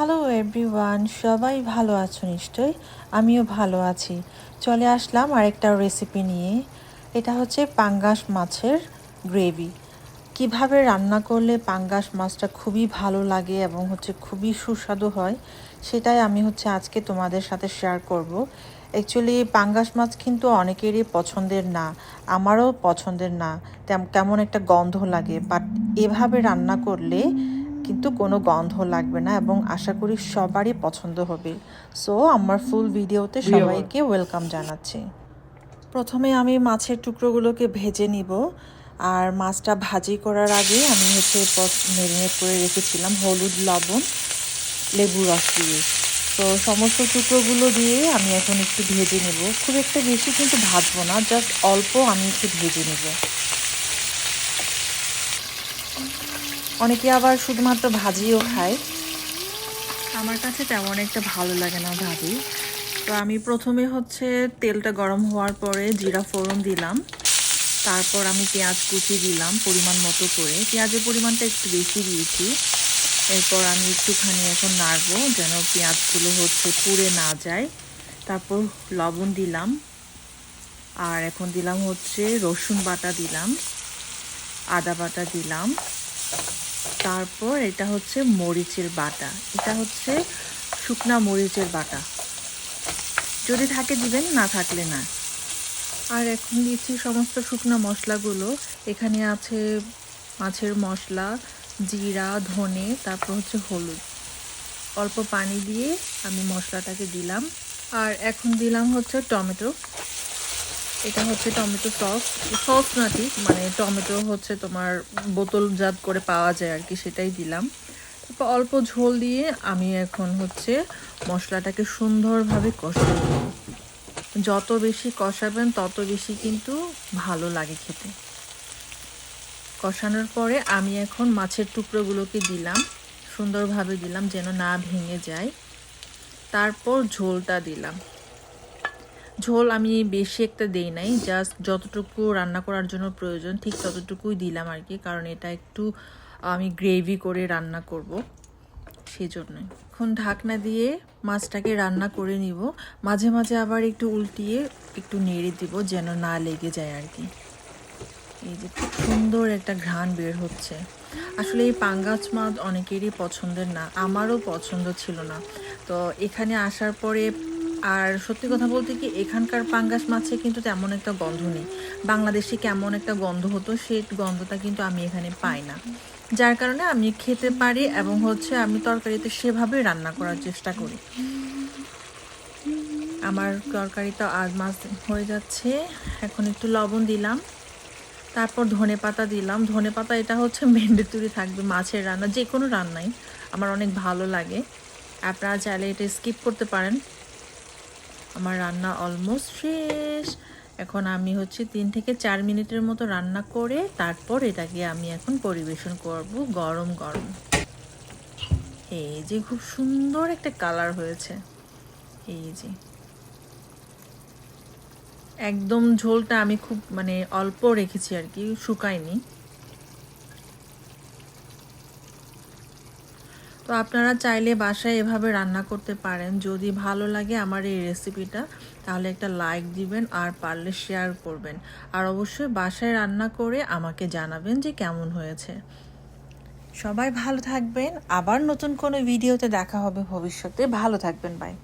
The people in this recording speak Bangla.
হ্যালো এভরিওয়ান সবাই ভালো আছো নিশ্চয়ই? আমিও ভালো আছি। চলে আসলাম আরেকটা রেসিপি নিয়ে। এটা হচ্ছে পাঙ্গাস মাছের গ্রেভি কীভাবে রান্না করলে পাঙ্গাস মাছটা খুবই ভালো লাগে এবং হচ্ছে খুবই সুস্বাদু হয়, সেটাই আমি হচ্ছে আজকে তোমাদের সাথে শেয়ার করব। অ্যাকচুয়ালি পাঙ্গাস মাছ কিন্তু অনেকেরই পছন্দের না, আমারও পছন্দের না কেমন একটা গন্ধ লাগে বাট এভাবে রান্না করলে কিন্তু কোনো গন্ধ লাগবে না এবং আশা করি সবারই পছন্দ হবে। সো আমার ফুল ভিডিওতে সবাইকে ওয়েলকাম জানাচ্ছি। প্রথমে আমি মাছের টুকরোগুলোকে ভেজে নিব। আর মাছটা ভাজি করার আগে আমি হচ্ছে মেরিনেট করে রেখেছিলাম হলুদ লবণ লেবু রস দিয়ে। তো সমস্ত টুকরোগুলো দিয়ে আমি এখন একটু ভেজে নেব। খুব একটা বেশি কিন্তু ভাজবো না জাস্ট অল্প আমি একটু ভেজে নেব। অনেকে আবার শুধুমাত্র ভাজিও খায়। আমার কাছে তেমন একটা ভালো লাগে না ভাজি। তো আমি প্রথমে হচ্ছে তেলটা গরম হওয়ার পরে জিরা ফোড়ন দিলাম। তারপর আমি পেঁয়াজ কুচি দিলাম পরিমাণ মতো করে। পেঁয়াজের পরিমাণটা একটু বেশি দিয়েছি। এরপর আমি একটুখানি এখন নাড়বো যেন পেঁয়াজগুলো হচ্ছে পুড়ে না যায়। তারপর লবণ দিলাম। আর এখন দিলাম হচ্ছে রসুন বাটা দিলাম। আদা বাটা দিলাম। তারপর এটা হচ্ছে মরিচের বাটা। এটা হচ্ছে শুকনা মরিচের বাটা। যদি থাকে দিবেন, না থাকলে না। আর এখন দিচ্ছি সমস্ত শুকনো মশলাগুলো। এখানে আছে মাছের মশলা, জিরা, ধনে, তারপর হচ্ছে হলুদ। অল্প পানি দিয়ে আমি মশলাটাকে দিলাম। আর এখন দিলাম হচ্ছে টমেটো। এটা হচ্ছে টমেটো সস। সস না ঠিক মানে টমেটো হচ্ছে তোমার বোতলজাত করে পাওয়া যায় আর কি, সেটাই দিলাম। তারপর অল্প ঝোল দিয়ে আমি এখন হচ্ছে মশলাটাকে সুন্দরভাবে কষিয়ে দেব যত বেশি কষাবেন, তত বেশি কিন্তু ভালো লাগে খেতে। কষানোর পরে আমি এখন মাছের টুকরোগুলোকে দিলাম, সুন্দরভাবে দিলাম যেন না ভেঙে যায়। তারপর ঝোলটা দিলাম। ঝোল আমি বেশি একটা দেই নাই জাস্ট যতটুকু রান্না করার জন্য প্রয়োজন, ঠিক ততটুকুই দিলাম আর কি, কারণ এটা একটু, আমি গ্রেভি করে রান্না করব সেই জন্যই এখন ঢাকনা দিয়ে মাছটাকে রান্না করে নিব, মাঝে মাঝে আবার একটু উল্টিয়ে একটু নেড়ে দিব, যেন না লেগে যায় আর কি। এই যে খুব সুন্দর একটা ঘ্রাণ বের হচ্ছে। আসলে এই পাঙ্গাস মাছ অনেকেরই পছন্দের না, আমারও পছন্দ ছিল না। তো এখানে আসার পরে আর সত্যি কথা বলতে কি, এখানকার পাঙ্গাস মাছে কিন্তু তেমন একটা গন্ধ নেই। বাংলাদেশে কেমন একটা গন্ধ হতো সেই গন্ধটা কিন্তু আমি এখানে পাই না। যার কারণে আমি খেতে পারি এবং হচ্ছে আমি তরকারিতে সেভাবে রান্না করার চেষ্টা করি। আমার তরকারিটা আজ মাছ হয়ে যাচ্ছে। এখন একটু লবণ দিলাম। তারপর ধনে পাতা দিলাম। ধনে পাতা এটা হচ্ছে মেন্ডেতুরি থাকবে মাছের রান্না যে কোনো রান্নাই। আমার অনেক ভালো লাগে। আপনারা চাইলে এটা স্কিপ করতে পারেন। আমার রান্না অলমোস্ট শেষ। এখন আমি হচ্ছে তিন থেকে চার মিনিটের মতো রান্না করে তারপর এটাকে আমি এখন পরিবেশন করব গরম গরম। এই যে খুব সুন্দর একটা কালার হয়েছে। এই যে। একদম ঝোলটা আমি খুব মানে অল্প রেখেছি আর কি, শুকায়নি। তো আপনারা চাইলে বাসায় এভাবে রান্না করতে পারেন। যদি ভালো লাগে আমার এই রেসিপিটা, তাহলে একটা লাইক দিবেন আর পারলে শেয়ার করবেন। আর অবশ্যই বাসায় রান্না করে আমাকে জানাবেন যে কেমন হয়েছে। সবাই ভালো থাকবেন। আবার নতুন কোনো ভিডিওতে দেখা হবে ভবিষ্যতে। ভালো থাকবেন বাই